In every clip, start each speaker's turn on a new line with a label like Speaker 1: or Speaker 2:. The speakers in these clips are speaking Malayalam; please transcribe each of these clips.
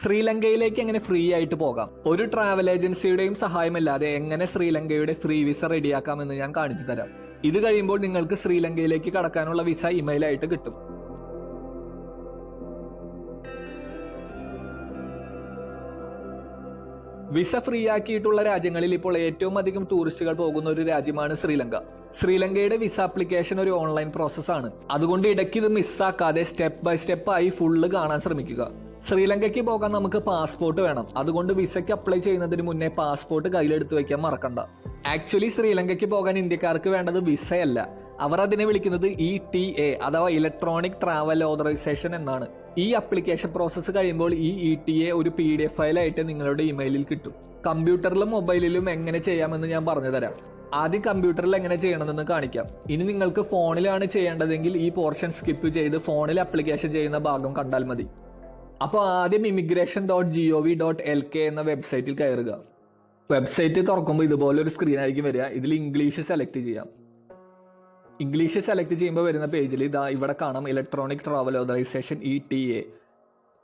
Speaker 1: ശ്രീലങ്കയിലേക്ക് എങ്ങനെ ഫ്രീ ആയിട്ട് പോകാം? ഒരു ട്രാവൽ ഏജൻസിയുടെയും സഹായമില്ലാതെ എങ്ങനെ ശ്രീലങ്കയുടെ ഫ്രീ വിസ റെഡിയാക്കാമെന്ന് ഞാൻ കാണിച്ചു തരാം. ഇത് കഴിയുമ്പോൾ നിങ്ങൾക്ക് ശ്രീലങ്കയിലേക്ക് കടക്കാനുള്ള വിസ ഇമെയിൽ ആയിട്ട് കിട്ടും. വിസ ഫ്രീ ആക്കിയിട്ടുള്ള രാജ്യങ്ങളിൽ ഇപ്പോൾ ഏറ്റവും അധികം ടൂറിസ്റ്റുകൾ പോകുന്ന ഒരു രാജ്യമാണ് ശ്രീലങ്ക. ശ്രീലങ്കയുടെ വിസ ആപ്ലിക്കേഷൻ ഒരു ഓൺലൈൻ പ്രോസസ്സാണ് അതുകൊണ്ട് ഇടയ്ക്ക് ഇത് മിസ്സാക്കാതെ സ്റ്റെപ്പ് ബൈ സ്റ്റെപ്പ് ആയി ഫുള്ള് കാണാൻ ശ്രമിക്കുക. ശ്രീലങ്കയ്ക്ക് പോകാൻ നമുക്ക് പാസ്പോർട്ട് വേണം. അതുകൊണ്ട് വിസയ്ക്ക് അപ്ലൈ ചെയ്യുന്നതിന് മുന്നേ പാസ്പോർട്ട് കയ്യിലെടുത്ത് വയ്ക്കാൻ മറക്കണ്ട. ആക്ച്വലി ശ്രീലങ്കയ്ക്ക് പോകാൻ ഇന്ത്യക്കാർക്ക് വേണ്ടത് വിസയല്ല അവർ അതിനെ വിളിക്കുന്നത് ഇ ടി എ അഥവാ ഇലക്ട്രോണിക് ട്രാവൽ ഓതറൈസേഷൻ എന്നാണ്. ഈ അപ്ലിക്കേഷൻ പ്രോസസ്സ് കഴിയുമ്പോൾ ഈ ഇ ടി എ ഒരു പി ഡി എഫ് ഫയലായിട്ട് നിങ്ങളുടെ ഇമെയിലിൽ കിട്ടും. കമ്പ്യൂട്ടറിലും മൊബൈലിലും എങ്ങനെ ചെയ്യാമെന്ന് ഞാൻ പറഞ്ഞു തരാം ആദ്യം കമ്പ്യൂട്ടറിൽ എങ്ങനെ ചെയ്യണമെന്ന് കാണിക്കാം. ഇനി നിങ്ങൾക്ക് ഫോണിലാണ് ചെയ്യേണ്ടതെങ്കിൽ ഈ പോർഷൻ സ്കിപ്പ് ചെയ്ത് ഫോണിൽ അപ്ലിക്കേഷൻ ചെയ്യുന്ന ഭാഗം കണ്ടാൽ മതി. അപ്പോൾ ആദ്യം immigration dot G O V dot L K എന്ന വെബ്സൈറ്റിൽ കയറുക. വെബ്സൈറ്റ് തുറക്കുമ്പോൾ ഇതുപോലെ ഒരു സ്ക്രീൻ ആയിരിക്കും വരിക. ഇതിൽ ഇംഗ്ലീഷ് സെലക്ട് ചെയ്യാം. ഇംഗ്ലീഷ് സെലക്ട് ചെയ്യുമ്പോൾ വരുന്ന പേജിൽ ഇതാ ഇവിടെ കാണാം electronic travel authorisation E T A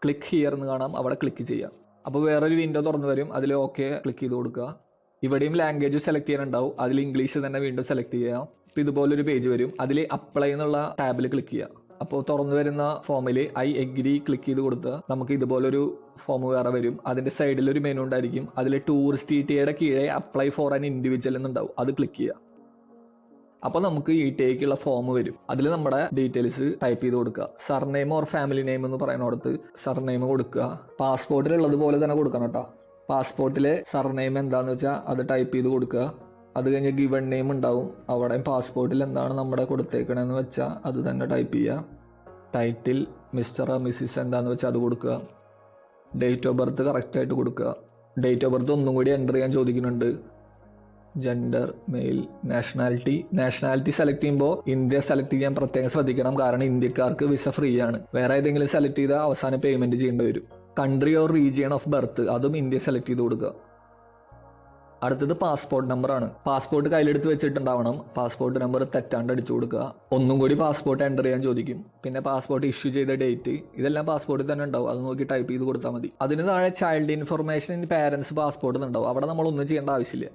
Speaker 1: click here എന്ന് കാണാം. അവിടെ ക്ലിക്ക് ചെയ്യാം. അപ്പോൾ വേറൊരു വിൻഡോ തുറന്നു വരും. അതിൽ ഓക്കെ ക്ലിക്ക് ചെയ്ത് കൊടുക്കുക. ഇവിടെയും ലാംഗ്വേജ് സെലക്ട് ചെയ്യാനുണ്ടാവും. അതിൽ ഇംഗ്ലീഷ് തന്നെ വീണ്ടും സെലക്ട് ചെയ്യാം. ഇതുപോലൊരു പേജ് വരും. അതിൽ അപ്ലൈ എന്നുള്ള ടാബിൽ ക്ലിക്ക് ചെയ്യാം. അപ്പോൾ തുറന്നു വരുന്ന ഫോമിൽ ഐ എഗ്രി ക്ലിക്ക് ചെയ്ത് കൊടുത്ത് നമുക്ക് ഇതുപോലൊരു ഫോം വേറെ വരും. അതിന്റെ സൈഡിൽ ഒരു മെനു ഉണ്ടായിരിക്കും. അതിൽ ടൂറിസ്റ്റ് ഇ ടിയുടെ കീഴെ അപ്ലൈ ഫോർ ആൻ ഇൻഡിവിജ്വൽ എന്നുണ്ടാവും. അത് ക്ലിക്ക് ചെയ്യുക. അപ്പോൾ നമുക്ക് ഇ ടി ഫോം വരും. അതിൽ നമ്മുടെ ഡീറ്റെയിൽസ് ടൈപ്പ് ചെയ്ത് കൊടുക്കുക. സർനെയിം ഓർ ഫാമിലി നെയിം എന്ന് പറയുന്നിടത്ത് സർനെയിം കൊടുക്കുക. പാസ്പോർട്ടിലുള്ളത് പോലെ തന്നെ കൊടുക്കണം കേട്ടോ. പാസ്പോർട്ടിലെ സർനെയിം എന്താണെന്ന് വെച്ചാൽ അത് ടൈപ്പ് ചെയ്ത് കൊടുക്കുക. അത് കഴിഞ്ഞ് ഗിവൺ നെയിം ഉണ്ടാവും. അവിടെ പാസ്പോർട്ടിൽ എന്താണ് നമ്മുടെ കൊടുത്തേക്കണമെന്ന് വെച്ചാൽ അത് തന്നെ ടൈപ്പ് ചെയ്യുക ടൈറ്റിൽ മിസ്റ്റർ മിസ്സിസ് എന്താണെന്ന് വെച്ചാൽ അത് കൊടുക്കുക. ഡേറ്റ് ഓഫ് ബർത്ത് കറക്റ്റായിട്ട് കൊടുക്കുക. ഡേറ്റ് ഓഫ് ബർത്ത് ഒന്നും കൂടി എന്റർ ചെയ്യാൻ ചോദിക്കുന്നുണ്ട്. Gender male nationality nationality select ചെയ്യുമ്പോൾ ഇന്ത്യ സെലക്ട് ചെയ്യാൻ പ്രത്യേകം ശ്രദ്ധിക്കണം. കാരണം ഇന്ത്യക്കാർക്ക് വിസ ഫ്രീ ആണ്. വേറെ ഏതെങ്കിലും സെലക്ട് ചെയ്താൽ അവസാനം പേയ്മെന്റ് ചെയ്യേണ്ടി വരും. Country or region of birth അതും ഇന്ത്യ സെലക്ട് ചെയ്ത് കൊടുക്കുക. അടുത്തത് പാസ്പോർട്ട് നമ്പറാണ് പാസ്പോർട്ട് കയ്യിലെടുത്ത് വെച്ചിട്ടുണ്ടാവണം. പാസ്പോർട്ട് നമ്പർ തെറ്റാണ്ട് അടിച്ചു കൊടുക്കുക. ഒന്നും കൂടി പാസ്പോർട്ട് എന്റർ ചെയ്യാൻ ചോദിക്കും. പിന്നെ പാസ്പോർട്ട് ഇഷ്യൂ ചെയ്ത ഡേറ്റ് ഇതെല്ലാം പാസ്പോർട്ടിൽ തന്നെ ഉണ്ടാവും. അത് നോക്കി ടൈപ്പ് ചെയ്ത് കൊടുത്താൽ മതി. അതിന് താഴെ child information in parents passport ഉണ്ടാവും അവിടെ നമ്മൾ ഒന്നും ചെയ്യേണ്ട ആവശ്യമില്ല.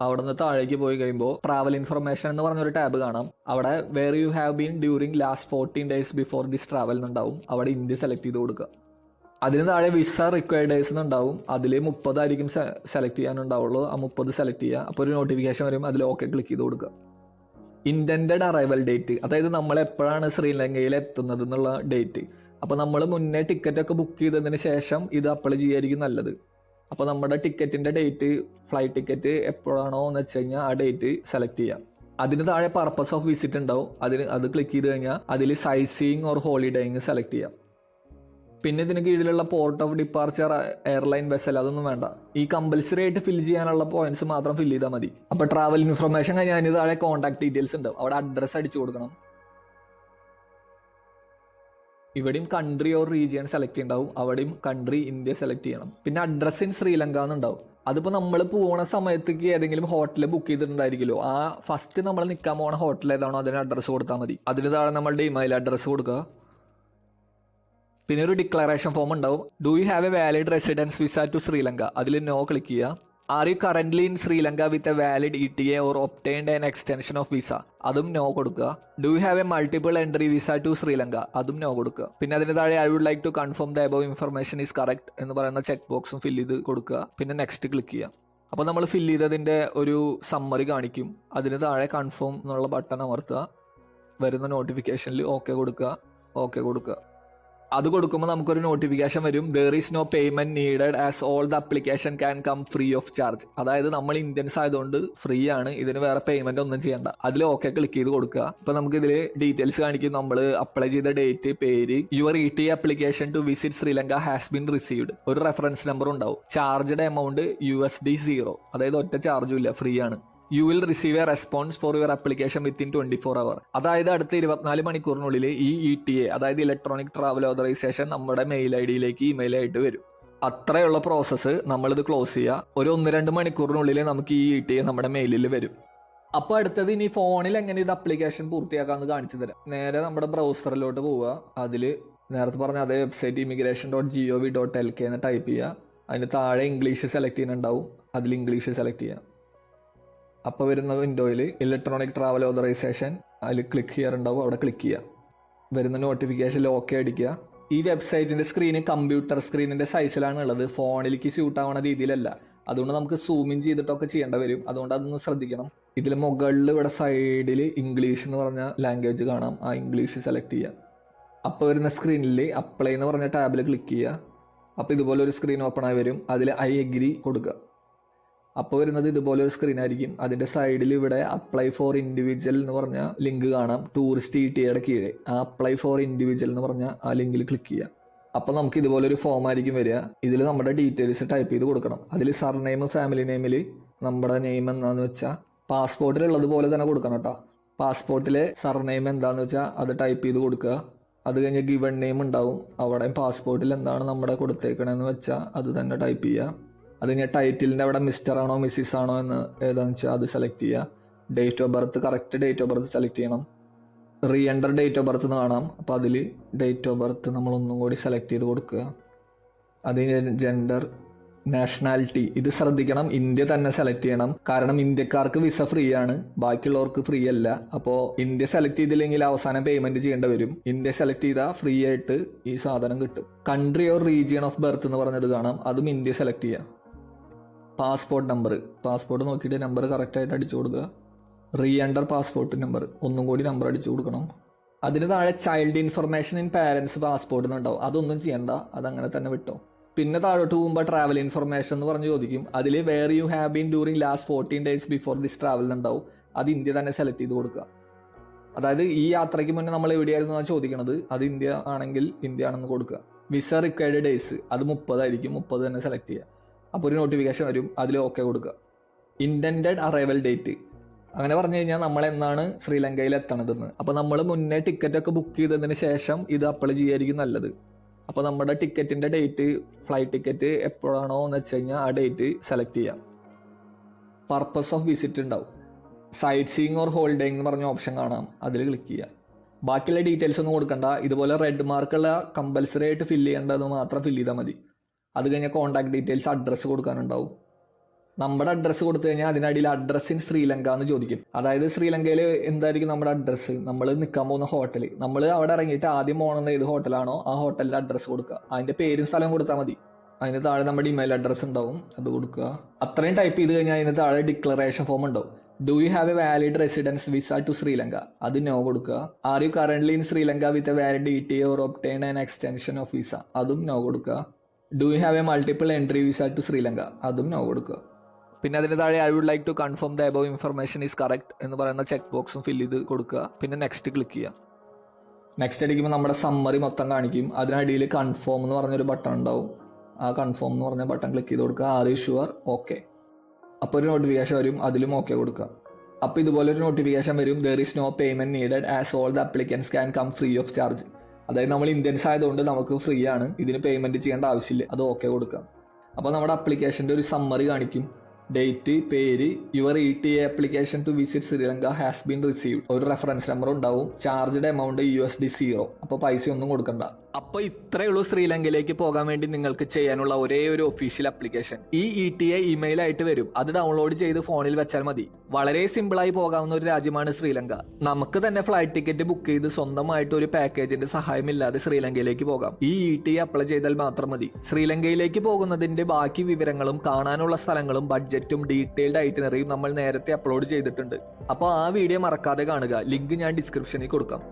Speaker 1: അവിടെ നിന്ന് താഴേക്ക് പോയി കഴിയുമ്പോൾ ട്രാവൽ ഇൻഫർമേഷൻ എന്ന് പറഞ്ഞൊരു ടാബ് കാണാം. അവിടെ where you have been during last fourteen days before this travel എന്നുണ്ടാവും. അവിടെ ഇന്ത്യ സെലക്ട് ചെയ്ത് കൊടുക്കുക. അതിന് താഴെ വിസ റിക്വയർഡേഴ്സ് ഉണ്ടാവും. അതിൽ മുപ്പതായിരിക്കും സെലക്ട് ചെയ്യാനുണ്ടാവുള്ളൂ. ആ മുപ്പത് സെലക്ട് ചെയ്യുക. അപ്പോൾ ഒരു നോട്ടിഫിക്കേഷൻ വരും. അതിൽ ഓക്കെ ക്ലിക്ക് ചെയ്ത് കൊടുക്കുക. ഇന്റന്റഡ് അറൈവൽ ഡേറ്റ് അതായത് നമ്മൾ എപ്പോഴാണ് ശ്രീലങ്കയിൽ എത്തുന്നത് എന്നുള്ള ഡേറ്റ് അപ്പോൾ നമ്മൾ മുന്നേ ടിക്കറ്റ് ഒക്കെ ബുക്ക് ചെയ്തതിന് ശേഷം ഇത് അപ്ലൈ ചെയ്യായിരിക്കും നല്ലത്. അപ്പോൾ നമ്മുടെ ടിക്കറ്റിന്റെ ഡേറ്റ് ഫ്ലൈറ്റ് ടിക്കറ്റ് എപ്പോഴാണോ എന്ന് വെച്ച് കഴിഞ്ഞാൽ ആ ഡേറ്റ് സെലക്ട് ചെയ്യാം. അതിന് താഴെ പർപ്പസ് ഓഫ് വിസിറ്റ് ഉണ്ടാവും. അതിന് അത് ക്ലിക്ക് ചെയ്ത് കഴിഞ്ഞാൽ അതിൽ സൈസിങ് ഓർ ഹോളിഡേയിങ് സെലക്ട് ചെയ്യാം. പിന്നെ ഇതിന് കീഴിലുള്ള port of departure airline vessel അതൊന്നും വേണ്ട. ഈ കമ്പൽസറി ആയിട്ട് ഫിൽ ചെയ്യാനുള്ള പോയിന്റ്സ് മാത്രം ഫിൽ ചെയ്താൽ മതി. അപ്പൊ ട്രാവൽ ഇൻഫർമേഷൻ കഴിഞ്ഞാൽ അതിന് താഴെ കോൺടാക്ട് ഡീറ്റെയിൽസ് ഉണ്ട്. അവിടെ അഡ്രസ് അടിച്ചു കൊടുക്കണം. ഇവിടെയും കൺട്രി ഓർ റീജിയൻ സെലക്ട് ഉണ്ടാവും അവിടെയും കൺട്രി ഇന്ത്യ സെലക്ട് ചെയ്യണം. പിന്നെ അഡ്രസ് ഇൻ ശ്രീലങ്ക എന്നുണ്ടാവും. അതിപ്പോ നമ്മൾ പോണ സമയത്തേക്ക് ഏതെങ്കിലും ഹോട്ടൽ ബുക്ക് ചെയ്തിട്ടുണ്ടായിരിക്കുമല്ലോ. ആ ഫസ്റ്റ് നമ്മൾ നിൽക്കാൻ പോണ ഹോട്ടൽ ഏതാണോ അതിന് അഡ്രസ്സ് കൊടുത്താൽ മതി. അതിന് താഴെ നമ്മളുടെ ഇമെയിൽ അഡ്രസ്സ് കൊടുക്കുക. പിന്നെ ഒരു ഡിക്ലറേഷൻ ഫോം ഉണ്ടാവും do you have a valid residence visa to Sri Lanka അതിൽ നോ ക്ലിക്ക് ചെയ്യുക. Are you currently in Sri Lanka with a valid E T A or obtained an extension of visa അതും നോ കൊടുക്കുക. Do you have a multiple entry visa to Sri Lanka അതും നോ കൊടുക്കുക. പിന്നെ അതിന് താഴെ I would like to confirm the above information is correct എന്ന് പറയുന്ന ചെക്ക് ബോക്സും ഫില്ല് ചെയ്ത് കൊടുക്കുക. പിന്നെ നെക്സ്റ്റ് ക്ലിക്ക് ചെയ്യുക. അപ്പോൾ നമ്മൾ ഫില്ല് ചെയ്തതിന്റെ ഒരു സമ്മറി കാണിക്കും. അതിന് താഴെ കൺഫേം എന്നുള്ള ബട്ടൺ അമർത്തുക. വരുന്ന നോട്ടിഫിക്കേഷനിൽ ഓക്കെ കൊടുക്കുക. ഓക്കെ കൊടുക്കുക. അത് കൊടുക്കുമ്പോൾ നമുക്കൊരു നോട്ടിഫിക്കേഷൻ വരും. There is no payment needed as all the application can come free of charge അതായത് നമ്മൾ ഇന്ത്യൻസ് ആയതുകൊണ്ട് ഫ്രീ ആണ്. ഇതിന് വേറെ പേയ്മെന്റ് ഒന്നും ചെയ്യണ്ട. അതിൽ ഓക്കെ ക്ലിക്ക് ചെയ്ത് കൊടുക്കുക. ഇപ്പൊ നമുക്ക് ഇതിൽ ഡീറ്റെയിൽസ് കാണിക്കും. നമ്മൾ അപ്ലൈ ചെയ്ത ഡേറ്റ് പേര് your E T application to visit Sri Lanka has been received ഒരു റെഫറൻസ് നമ്പർ ഉണ്ടാവും. Charged amount U S D zero അതായത് ഒറ്റ ചാർജും ഇല്ല. ഫ്രീ ആണ്. You will receive a response for your application within twenty four hour അതായത് അടുത്ത ഇരുപത്തിനാല് മണിക്കൂറിനുള്ളിൽ ഈ ഇ ടി എ അതായത് ഇലക്ട്രോണിക് ട്രാവൽ ഓതറൈസേഷൻ നമ്മുടെ മെയിൽ ഐ ഡിയിലേക്ക് ഇമെയിൽ ആയിട്ട് വരും. അത്രയുള്ള പ്രോസസ്സ് നമ്മളിത് ക്ലോസ് ചെയ്യുക. ഒരു ഒന്ന് രണ്ട് മണിക്കൂറിനുള്ളിൽ നമുക്ക് ഈ ഇ ടി എ നമ്മുടെ മെയിലിൽ വരും. അപ്പൊ അടുത്തത് ഇനി ഫോണിൽ എങ്ങനെ ഇത് അപ്ലിക്കേഷൻ പൂർത്തിയാക്കാന്ന് കാണിച്ചു തരാം. നേരെ നമ്മുടെ ബ്രൗസറിലോട്ട് പോവുക. അതിൽ നേരത്തെ പറഞ്ഞ അതേ website immigration dot G O V dot L K എന്ന് ടൈപ്പ് ചെയ്യുക. അതിന് താഴെ ഇംഗ്ലീഷ് സെലക്ട് ചെയ്യുന്നുണ്ടാവും. അതിൽ ഇംഗ്ലീഷ് സെലക്ട് ചെയ്യുക. അപ്പോൾ വരുന്ന വിൻഡോയിൽ ഇലക്ട്രോണിക് ട്രാവൽ ഓതറൈസേഷൻ അതിൽ ക്ലിക്ക് ചെയ്യാറുണ്ടാവും. അവിടെ ക്ലിക്ക് ചെയ്യുക വരുന്ന നോട്ടിഫിക്കേഷനിൽ ഓക്കെ അടിക്കുക. ഈ വെബ്സൈറ്റിന്റെ സ്ക്രീന് കമ്പ്യൂട്ടർ സ്ക്രീനിന്റെ സൈസിലാണ് ഉള്ളത്. ഫോണിലേക്ക് സ്യൂട്ട് ആവുന്ന രീതിയിലല്ല. അതുകൊണ്ട് നമുക്ക് സൂം ഇൻ ചെയ്തിട്ടൊക്കെ ചെയ്യേണ്ടി വരും. അതുകൊണ്ട് അതൊന്ന് ശ്രദ്ധിക്കണം. ഇതിൽ മുകളിൽ ഇവിടെ സൈഡിൽ ഇംഗ്ലീഷ് എന്ന് പറഞ്ഞ ലാംഗ്വേജ് കാണാം. ആ ഇംഗ്ലീഷ് സെലക്ട് ചെയ്യുക അപ്പോൾ വരുന്ന സ്ക്രീനിൽ അപ്ലൈ എന്ന് പറഞ്ഞ ടാബിൽ ക്ലിക്ക് ചെയ്യുക അപ്പോൾ ഇതുപോലെ ഒരു സ്ക്രീൻ ഓപ്പൺ ആയി വരും. അതിൽ ഐ എഗ്രി കൊടുക്കുക. അപ്പോൾ വരുന്നത് ഇതുപോലെ ഒരു സ്ക്രീൻ ആയിരിക്കും. അതിന്റെ സൈഡിൽ ഇവിടെ അപ്ലൈ ഫോർ ഇൻഡിവിജ്വൽ എന്ന് പറഞ്ഞ ലിങ്ക് കാണാം. ടൂറിസ്റ്റ് ഇ ടിയുടെ കീഴെ. ആ അപ്ലൈ ഫോർ ഇൻഡിവിജ്വൽ എന്ന് പറഞ്ഞ ആ ലിങ്കിൽ ക്ലിക്ക് ചെയ്യുക അപ്പോൾ നമുക്ക് ഇതുപോലെ ഒരു ഫോം ആയിരിക്കും വരിക. ഇതിൽ നമ്മുടെ ഡീറ്റെയിൽസ് ടൈപ്പ് ചെയ്ത് കൊടുക്കണം. അതിൽ സർനെയിം ഫാമിലി നെയിമിൽ നമ്മുടെ നെയിം എന്താണെന്ന് വെച്ചാൽ പാസ്പോർട്ടിലുള്ളത് പോലെ തന്നെ കൊടുക്കണം കേട്ടോ. പാസ്പോർട്ടിലെ സർനെയിം എന്താണെന്ന് വെച്ചാൽ അത് ടൈപ്പ് ചെയ്ത് കൊടുക്കുക. അത് കഴിഞ്ഞ് ഗിവൺ നെയിം ഉണ്ടാവും. അവിടെ പാസ്പോർട്ടിൽ എന്താണ് നമ്മുടെ കൊടുത്തേക്കണമെന്ന് വെച്ചാൽ അത് തന്നെ ടൈപ്പ് ചെയ്യുക അത് കഴിഞ്ഞ് ടൈറ്റിലിന്റെ അവിടെ മിസ്റ്റർ ആണോ മിസ്സിസ് ആണോ എന്ന് ഏതാണെന്ന് വെച്ചാൽ അത് സെലക്ട് ചെയ്യുക date of birth correct date of birth select ചെയ്യണം. Re enter date of birth എന്ന് കാണാം. അപ്പോൾ അതിൽ ഡേറ്റ് ഓഫ് ബർത്ത് നമ്മൾ ഒന്നും കൂടി സെലക്ട് ചെയ്ത് കൊടുക്കുക. അത് ജെൻഡർ നാഷണാലിറ്റി ഇത് ശ്രദ്ധിക്കണം. ഇന്ത്യ തന്നെ സെലക്ട് ചെയ്യണം. കാരണം ഇന്ത്യക്കാർക്ക് വിസ ഫ്രീ ആണ്. ബാക്കിയുള്ളവർക്ക് ഫ്രീ അല്ല. അപ്പോൾ ഇന്ത്യ സെലക്ട് ചെയ്തില്ലെങ്കിൽ അവസാനം പേയ്മെന്റ് ചെയ്യേണ്ടി വരും. ഇന്ത്യ സെലക്ട് ചെയ്താൽ ഫ്രീ ആയിട്ട് ഈ സാധനം കിട്ടും. Country or region of birth എന്ന് പറഞ്ഞത് കാണാം. അതും ഇന്ത്യ സെലക്ട് ചെയ്യാം. Passport number. പാസ്പോർട്ട് നോക്കിയിട്ട് നമ്പർ കറക്റ്റായിട്ട് അടിച്ചു കൊടുക്കുക. റീ അണ്ടർ പാസ്പോർട്ട് നമ്പർ ഒന്നും കൂടി നമ്പർ അടിച്ചു കൊടുക്കണം. അതിന് താഴെ child information in parents passport എന്നുണ്ടാവും. അതൊന്നും ചെയ്യണ്ട. അതങ്ങനെ തന്നെ വിട്ടോ. പിന്നെ താഴോട്ട് പോകുമ്പോൾ ട്രാവൽ ഇൻഫർമേഷൻ എന്ന് പറഞ്ഞ് ചോദിക്കും. അതിൽ where you have been during last fourteen days before this travel ഉണ്ടാവും അത് ഇന്ത്യ തന്നെ സെലക്ട് ചെയ്ത് കൊടുക്കുക. അതായത് ഈ യാത്രയ്ക്ക് മുന്നേ നമ്മൾ എവിടെയായിരുന്നു എന്നാണ് ചോദിക്കണത്? അത് ഇന്ത്യ ആണെങ്കിൽ ഇന്ത്യ ആണെന്ന് കൊടുക്കുക. വിസ റിക്വയർഡ് ഡേയ്സ് അത് മുപ്പതായിരിക്കും. മുപ്പത് തന്നെ സെലക്ട് ചെയ്യുക. അപ്പോൾ ഒരു നോട്ടിഫിക്കേഷൻ വരും അതിൽ ഓക്കെ കൊടുക്കുക. ഇന്റൻഡ് അറൈവൽ ഡേറ്റ് അങ്ങനെ പറഞ്ഞു കഴിഞ്ഞാൽ നമ്മൾ എന്നാണ് ശ്രീലങ്കയിൽ എത്തണതെന്ന്. അപ്പോൾ നമ്മൾ മുന്നേ ടിക്കറ്റ് ഒക്കെ ബുക്ക് ചെയ്തതിന് ശേഷം ഇത് അപ്ലൈ ചെയ്യായിരിക്കും നല്ലത്. അപ്പോൾ നമ്മുടെ ടിക്കറ്റിന്റെ ഡേറ്റ് ഫ്ലൈറ്റ് ടിക്കറ്റ് എപ്പോഴാണോ എന്ന് വെച്ച് കഴിഞ്ഞാൽ ആ ഡേറ്റ് സെലക്ട് ചെയ്യാം. പർപ്പസ് ഓഫ് വിസിറ്റ് ഉണ്ടാവും. സൈറ്റ് സീയിങ് ഓർ ഹോൾഡിംഗ് എന്ന് പറഞ്ഞ ഓപ്ഷൻ കാണാം. അതിൽ ക്ലിക്ക് ചെയ്യുക ബാക്കിയുള്ള ഡീറ്റെയിൽസ് ഒന്നും കൊടുക്കണ്ട. ഇതുപോലെ റെഡ് മാർക്കുള്ള കമ്പൽസറി ആയിട്ട് ഫില്ല് ചെയ്യേണ്ടത് മാത്രം ഫില്ല് ചെയ്താൽ മതി. അത് കഴിഞ്ഞാൽ കോൺടാക്ട് ഡീറ്റെയിൽസ് അഡ്രസ്സ് കൊടുക്കാനുണ്ടാവും. നമ്മുടെ അഡ്രസ്സ് കൊടുത്തു കഴിഞ്ഞാൽ അതിനടിയിൽ അഡ്രസ്സ് ഇൻ ശ്രീലങ്ക എന്ന് ചോദിക്കും. അതായത് ശ്രീലങ്കയിൽ എന്തായിരിക്കും നമ്മുടെ അഡ്രസ്സ് നമ്മൾ നിൽക്കാൻ പോകുന്ന ഹോട്ടൽ നമ്മൾ അവിടെ ഇറങ്ങിയിട്ട് ആദ്യം പോകണമെന്ന് ഏത് ഹോട്ടലാണോ ആ ഹോട്ടലിന്റെ അഡ്രസ്സ് കൊടുക്കുക. അതിന്റെ പേരും സ്ഥലവും കൊടുത്താൽ മതി. അതിന് താഴെ നമ്മുടെ ഇമെയിൽ അഡ്രസ്സ് ഉണ്ടാവും. അത് കൊടുക്കുക. അത്രയും ടൈപ്പ് ചെയ്ത് കഴിഞ്ഞാൽ അതിന് താഴെ ഡിക്ലറേഷൻ ഫോം ഉണ്ടാവും. Do you have a valid residence visa to Sri Lanka? അത് നോ കൊടുക്കുക. Are you current in Sri Lanka with a valid E T or obtain an extension of visa അതും നോ കൊടുക്കുക. Do you have a multiple entry visa to Sri Lanka അതും നോ കൊടുക്കുക. പിന്നെ അതിന് താഴെ I would like to confirm the above information is correct എന്ന് പറയുന്ന ചെക്ക് ബോക്സും ഫില്ല് ചെയ്ത് കൊടുക്കുക. പിന്നെ നെക്സ്റ്റ് ക്ലിക്ക് ചെയ്യുക. നെക്സ്റ്റ് അടിക്കുമ്പോൾ നമ്മുടെ സമ്മറി മൊത്തം കാണിക്കും. അതിനടിയിൽ കൺഫേം എന്ന് പറഞ്ഞൊരു ബട്ടൺ ഉണ്ടാവും. ആ കൺഫേം എന്ന് പറഞ്ഞ ബട്ടൺ ക്ലിക്ക് ചെയ്ത് കൊടുക്കുക. ആർ യു ഷുവർ ഓക്കെ അപ്പോൾ ഒരു നോട്ടിഫിക്കേഷൻ വരും. അതിലും ഓക്കെ കൊടുക്കുക. അപ്പോൾ ഇതുപോലെ ഒരു നോട്ടിഫിക്കേഷൻ വരും. There is no payment needed as all the applicants can come free of charge അതായത് നമ്മൾ ഇന്ത്യൻസ് ആയതുകൊണ്ട് നമുക്ക് ഫ്രീ ആണ്. ഇതിന് പേയ്മെന്റ് ചെയ്യേണ്ട ആവശ്യമില്ല. അത് ഓക്കെ കൊടുക്കാം. അപ്പോൾ നമ്മുടെ അപ്ലിക്കേഷന്റെ ഒരു സമ്മറി കാണിക്കും. ഡേറ്റ് പേര് your E T A application to visit Sri Lanka has been received. ഒരു റെഫറൻസ് നമ്പർ ഉണ്ടാവും. Charged amount U S D zero. അപ്പോൾ പൈസ ഒന്നും കൊടുക്കണ്ട. അപ്പൊ ഇത്രയേ ഉള്ളൂ ശ്രീലങ്കയിലേക്ക് പോകാൻ വേണ്ടി നിങ്ങൾക്ക് ചെയ്യാനുള്ള ഒരേ ഒരു ഒഫീഷ്യൽ അപ്ലിക്കേഷൻ ഈ ഇ ടി എ ഇമെയിൽ ആയിട്ട് വരും. അത് ഡൗൺലോഡ് ചെയ്ത് ഫോണിൽ വെച്ചാൽ മതി. വളരെ സിമ്പിൾ ആയി പോകാവുന്ന ഒരു രാജ്യമാണ് ശ്രീലങ്ക. നമുക്ക് തന്നെ ഫ്ലൈറ്റ് ടിക്കറ്റ് ബുക്ക് ചെയ്ത് സ്വന്തമായിട്ട് ഒരു പാക്കേജിന്റെ സഹായമില്ലാതെ ശ്രീലങ്കയിലേക്ക് പോകാം. ഈ ഇ ടി എ അപ്ലൈ ചെയ്താൽ മാത്രം മതി. ശ്രീലങ്കയിലേക്ക് പോകുന്നതിന്റെ ബാക്കി വിവരങ്ങളും കാണാനുള്ള സ്ഥലങ്ങളും ബഡ്ജറ്റും ഡീറ്റെയിൽഡ് ഐറ്റിനറിയും നമ്മൾ നേരത്തെ അപ്ലോഡ് ചെയ്തിട്ടുണ്ട്. അപ്പോൾ ആ വീഡിയോ മറക്കാതെ കാണുക. ലിങ്ക് ഞാൻ ഡിസ്ക്രിപ്ഷനിൽ കൊടുക്കാം.